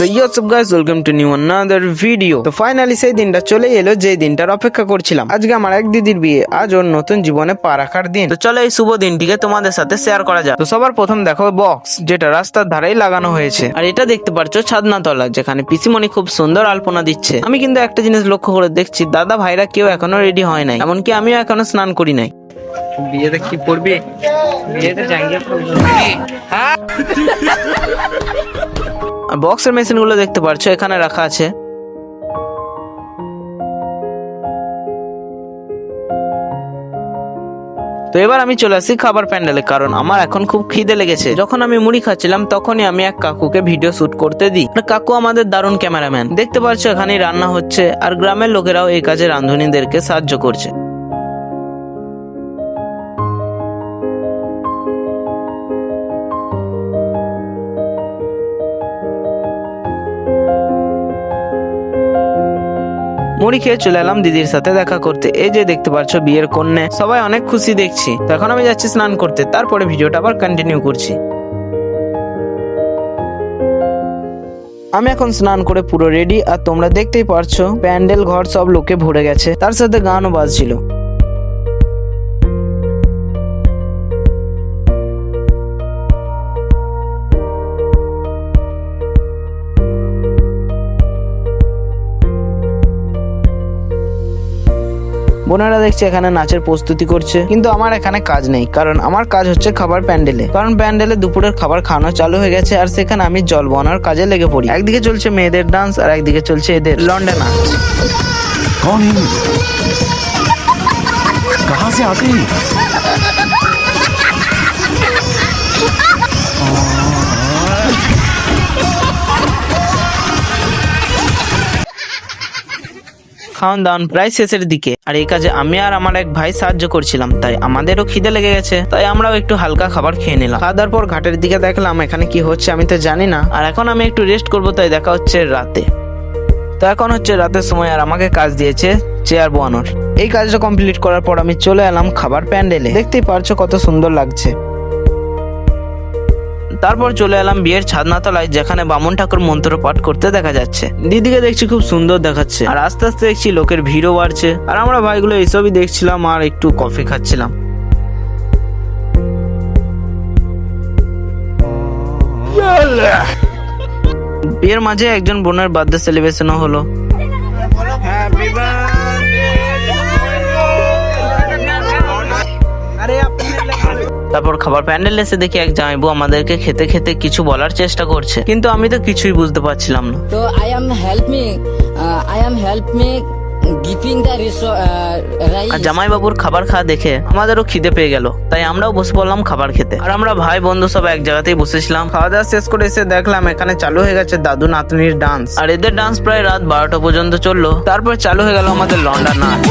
So yes guys new another video তো finally সেই দিনটা এলো যে দিনটার অপেক্ষা করছিলাম। আজকে আমার এক দিদির বিয়ে, আজ ওর নতুন জীবনে দিন। তো চলো এই শুভ দিনটিকে তোমাদের সাথে শেয়ার করা সবার প্রথম দেখো বক্স যেটা রাস্তার লাগানো হয়েছে। আর এটা দেখতে পারছ ছাদনা তলা যেখানে পিসিমণি খুব সুন্দর আলপনা দিচ্ছে। আমি কিন্তু একটা জিনিস লক্ষ্য করে দেখছি, দাদা ভাইরা কেউ এখনও রেডি হয় নাই। এমনকি আমিও এখনও স্নান করি নাই। বিয়েতে কি পড়বি বিয়েতে জাঙ্গিয়া বক্সের মেশিনগুলো দেখতে পারছ, এখানে রাখা আছে। তো এবার আমি চলে আসি খাবার প্যান্ডেলে, কারণ আমার এখন খুব খিদে লেগেছে। যখন আমি মুড়ি খাচ্ছিলাম, তখনই আমি এক কাকুকে ভিডিও শুট করতে দিই। আর কাকু আমাদের দারুণ ক্যামেরাম্যান। দেখতে পাচ্ছ এখানে রান্না হচ্ছে, আর গ্রামের লোকেরাও এই কাজে রাঁধুনিদেরকে সাহায্য করছে। মুড়ি খেয়ে চলে এলাম দিদির সাথে দেখা করতে। এই যে দেখতে পাচ্ছ বিয়ের কন্যা। সবাই অনেক খুশি দেখছি। তো এখন আমি যাচ্ছি স্নান করতে। তারপরে ভিডিওটা আবার কন্টিনিউ করছি। আমি এখন স্নান করে পুরো রেডি আর তোমরা দেখতেই পারছ, প্যান্ডেল ঘর সব লোকে ভরে গেছে। তার সাথে গানও বাজছিল। বোনেরা দেখছে এখানে নাচের প্রস্তুতি করছে কিন্তু আমার এখানে কাজ নেই কারণ আমার কাজ হচ্ছে খাবার প্যান্ডেলে কারণ প্যান্ডেলে দুপুরের খাবার খাওয়ানো চালু হয়ে গেছে আর সেখানে আমি জল বানানোর কাজে লেগে পড়ি একদিকে চলছে মেয়েদের ডান্স আর একদিকে চলছে এদের লন্ডে নাচ कौन है ये? कहाँ से आते हैं খাওয়ান প্রায় শেষের দিকে। আর এই কাজে আমি আর আমার এক ভাই সাহায্য করছিলাম, তাই আমাদেরও খিদে লেগে গেছে। তাই আমরাও একটু হালকা খাবার খেয়ে নিলাম। খাওয়া পর ঘাটের দিকে দেখলাম এখানে কি হচ্ছে আমি তো জানি না। আর এখন আমি একটু রেস্ট করব, তাই দেখা হচ্ছে রাতে। তো এখন হচ্ছে রাতের সময় আর আমাকে কাজ দিয়েছে চেয়ার বোয়ানোর। এই কাজটা কমপ্লিট করার পর আমি চলে এলাম খাবার প্যান্ডেলে। দেখতেই পারছ কত সুন্দর লাগছে। তারপর চলে এলাম বিয়ের ছাদনাতলায়, যেখানে বামন ঠাকুর মন্ত্র পাঠ করতে দেখা যাচ্ছে। দিদিকে দেখছি খুব সুন্দর দেখাচ্ছে। আর আস্তে আস্তে দেখছি লোকের ভিড়ও বাড়ছে। আর আমরা ভাইগুলো এইসবই দেখছিলাম আর একটু কফি খাচ্ছিলাম। বিয়ের মাঝে একজন বোনের বার্থডে সেলিব্রেশনও হলো। তারপর খাবার প্যান্ডেল এসে দেখি এক জামাইবু আমাদেরকে খেতে খেতে কিছু বলার চেষ্টা করছে। কিন্তু আমি তো কিছুই বুঝতে পারছিলাম না। তো am help me giving the reso- uh, rice. আর জামাইবাবুর খাবার খাওয়া দেখে আমাদেরও খিদে পেয়ে গেল। তাই আমরাও বসে পড়লাম খাবার খেতে। আর আমরা ভাই বন্ধু সব এক জায়গাতেই বসেছিলাম। খাওয়া দাওয়া শেষ করে এসে দেখলাম এখানে চালু হয়ে গেছে দাদু নাতনির ডান্স আর এদের ডান্স প্রায় রাত বারোটা পর্যন্ত চলল। তারপর চালু হয়ে গেল আমাদের লন্ডা নাচ।